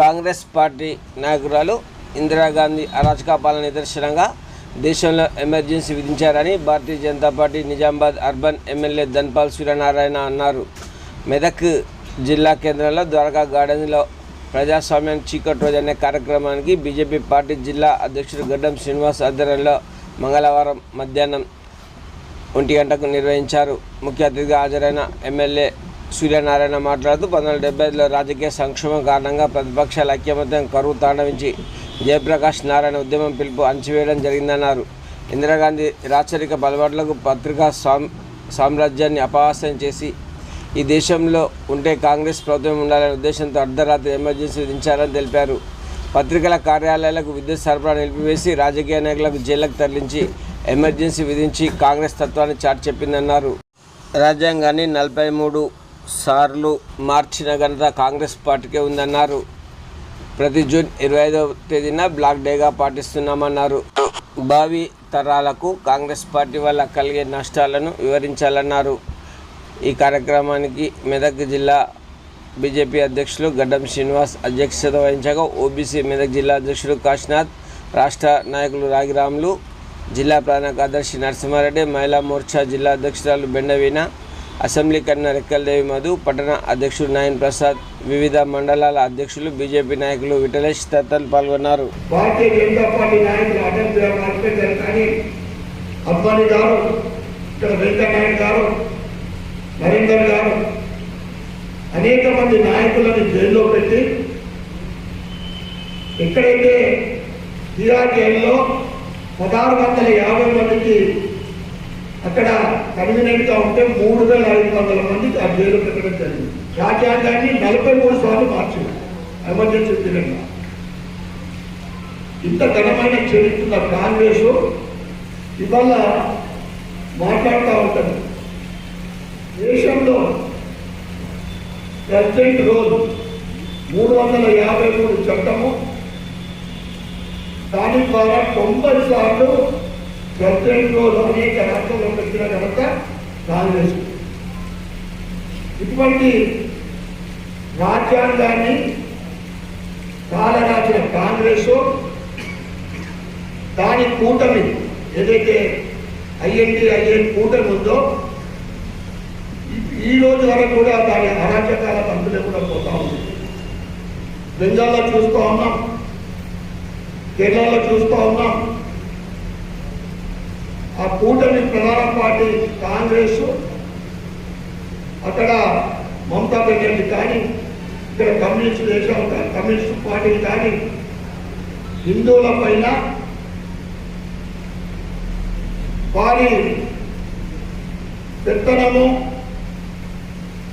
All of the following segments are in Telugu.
కాంగ్రెస్ పార్టీ నాయకురాలు ఇందిరాగాంధీ అరాచక పాలన నిదర్శనంగా దేశంలో emergency విధించారని Bharatiya Janata party Nizamabad urban MLA Dhanpal Suryanarayana అన్నారు. మెదక్ జిల్లా కేంద్రంలో ద్వారకా గార్డెన్లో ప్రజాస్వామ్యం చీకటి రోజు అనే కార్యక్రమానికి బీజేపీ పార్టీ జిల్లా అధ్యక్షుడు గడ్డం శ్రీనివాస్ ఆధ్వర్యంలో మంగళవారం మధ్యాహ్నం ఒంటి గంటకు నిర్వహించారు. ముఖ్య అతిథిగా హాజరైన ఎమ్మెల్యే సూర్యనారాయణ మాట్లాడుతూ పంతొమ్మిది వందల డెబ్బై ఐదులో రాజకీయ సంక్షోభం కారణంగా ప్రతిపక్షాల ఐక్యమత్యం కరువు తాండవించి జయప్రకాష్ నారాయణ ఉద్యమం పిలుపు అంచివేయడం జరిగిందన్నారు. ఇందిరాగాంధీ రాచరిక బలవాట్లకు పత్రికా సామ్ సామ్రాజ్యాన్ని అపహాస్యం చేసి ఈ దేశంలో ఉంటే కాంగ్రెస్ ప్రభుత్వం ఉండాలనే ఉద్దేశంతో అర్ధరాత్రి ఎమర్జెన్సీ విధించారని తెలిపారు. పత్రికల కార్యాలయాలకు విద్యుత్ సరఫరా నిలిపివేసి రాజకీయ నాయకులకు జైళ్ళకు తరలించి ఎమర్జెన్సీ విధించి కాంగ్రెస్ తత్వాన్ని చాటి చెప్పిందన్నారు రాజ్యాంగాన్ని నలభై మూడు సార్లు మార్చిన ఘనత కాంగ్రెస్ పార్టీకే ఉందన్నారు. ప్రతి జూన్ ఇరవై ఐదవ తేదీన బ్లాక్ డేగా పాటిస్తున్నామన్నారు. భావి తరాలకు కాంగ్రెస్ పార్టీ వల్ల కలిగే నష్టాలను వివరించాలన్నారు. ఈ కార్యక్రమానికి మెదక్ జిల్లా బీజేపీ అధ్యక్షులు గడ్డం శ్రీనివాస్ అధ్యక్షత వహించగా ఓబీసీ మెదక్ జిల్లా అధ్యక్షుడు కాశీనాథ్ రాష్ట్ర నాయకులు రాగిరాములు జిల్లా ప్రధాన కార్యదర్శి నరసింహారెడ్డి మహిళా మోర్చా జిల్లా అధ్యక్షురాలు బెండవీణ అసెంబ్లీ కన్నా రెక్కలదేవి మధు పట్టణ అధ్యక్షుడు నాయన్ ప్రసాద్ వివిధ మండలాల అధ్యక్షులు బీజేపీ నాయకులు విఠలేష్ తదితరులు పాల్గొన్నారు. భారతీయ జనతా పార్టీ నాయకులు అటల్ బిహారీ వాజ్పేయి కానీ అద్వానీ గారు ఇక్కడ గారు నరేందర్ గారు అనేక మంది నాయకులను జైల్లో పెట్టి ఎక్కడైతే తీరా జైల్లో పదహారు వందల యాభై మందికి అక్కడ కన్వీనెంట్గా ఉంటే మూడు వేల ఐదు వందల మందికి ఆ జైలు పెట్టడం జరిగింది. రాజ్యాంగాన్ని నలభై మూడు సార్లు మార్చింది ఎమర్జెన్సీ పీరియడ్లో ఇంత ఘనమైన చరిత్ర కాంగ్రెస్ ఇవాళ మాట్లాడుతూ ఉంటుంది. దేశంలో ప్రెసిడెంట్ రోజు మూడు వందల యాభై మూడు చట్టము దాని ద్వారా తొంభై సార్లు ప్రెసిడెంట్ అనేక రాష్ట్రంలో పెట్టిన ఘనత కాంగ్రెస్ ఇటువంటి రాజ్యాంగాన్ని కాలరాసిన కాంగ్రెస్ దాని కూటమి ఏదైతే ఐఎన్డి ఐఎన్ కూటమి ఉందో ఈ- రోజు వరకు కూడా దాని అరాచకాల పంపిణీ కూడా పోతా ఉంది. బెంగాల్లో చూస్తూ ఉన్నాం కేరళలో చూస్తూ ఉన్నాం ఆ కూటమి ప్రధాన పార్టీ కాంగ్రెస్ అక్కడ మమతా బెనర్జీ కానీ ఇక్కడ కమ్యూనిస్ట్ దేశం కమ్యూనిస్ట్ పార్టీలు కానీ హిందువుల పైన వారి పెత్తనము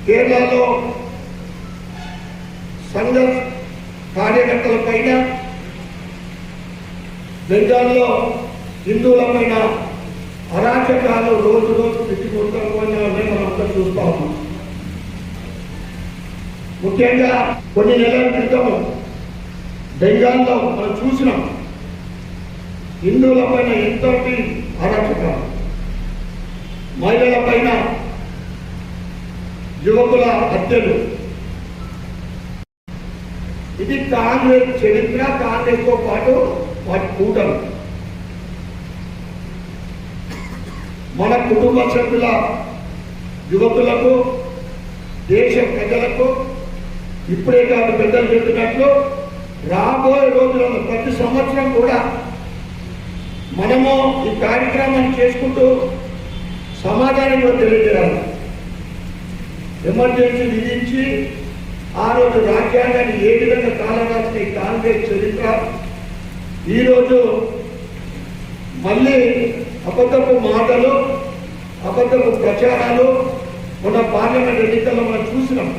కేరళలో సంఘ కార్యకర్తల పైన బెంగాల్లో హిందువుల పైన అరాచకాలు రోజు రోజు పెట్టుకుంటామని మనం అంతా చూస్తా ఉన్నాం ముఖ్యంగా కొన్ని నెలల క్రితం బెంగాల్లో మనం చూసినాం. హిందువుల పైన ఎంతటి అరాచకాలు. మహిళల పైన యువకుల హత్యలు. ఇది కాంగ్రెస్ చరిత్ర కాంగ్రెస్తో పాటు వాటి కూటమి. మన కుటుంబ సభ్యుల యువకులకు దేశ ప్రజలకు ఇప్పుడే కాదు పెద్దలు చెప్పినట్లు రాబోయే రోజులలో ప్రతి సంవత్సరం కూడా మనము ఈ కార్యక్రమాన్ని చేసుకుంటూ సమాధానంలో తెలియజేయాలి. ఎమర్జెన్సీ విధించి ఆ రోజు రాజ్యాంగాన్ని ఏ విధంగా కాలరాసిన కాంగ్రెస్ చరిత్ర ఈరోజు మళ్ళీ అబద్ధపు మాటలు అబద్ధపు ప్రచారాలు మన పార్లమెంట్ ఎన్నికల్లో మనం చూసినాం.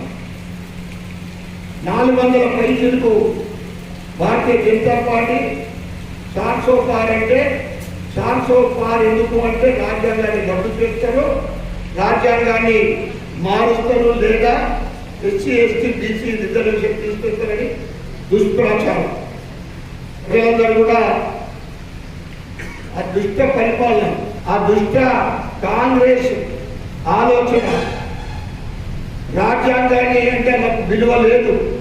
నాలుగు వందల పైసలకు భారతీయ జనతా పార్టీ సార్సో పార్ అంటే సార్సో పార్ ఎందుకు అంటే రాజ్యాంగాన్ని రద్దు చేస్తారు రాజ్యాంగాన్ని మారుస్తారు లేదా ఎస్సీ ఎస్టీ బీసీ రిజర్వేషన్ తీసుకొస్తారని దుష్ప్రచారం. ప్రజలందరూ కూడా ఆ దుష్ట పరిపాలన ఆ దుష్ట కాంగ్రెస్ ఆలోచన. రాజ్యాంగాన్ని అంటే మాకు విలువ లేదు.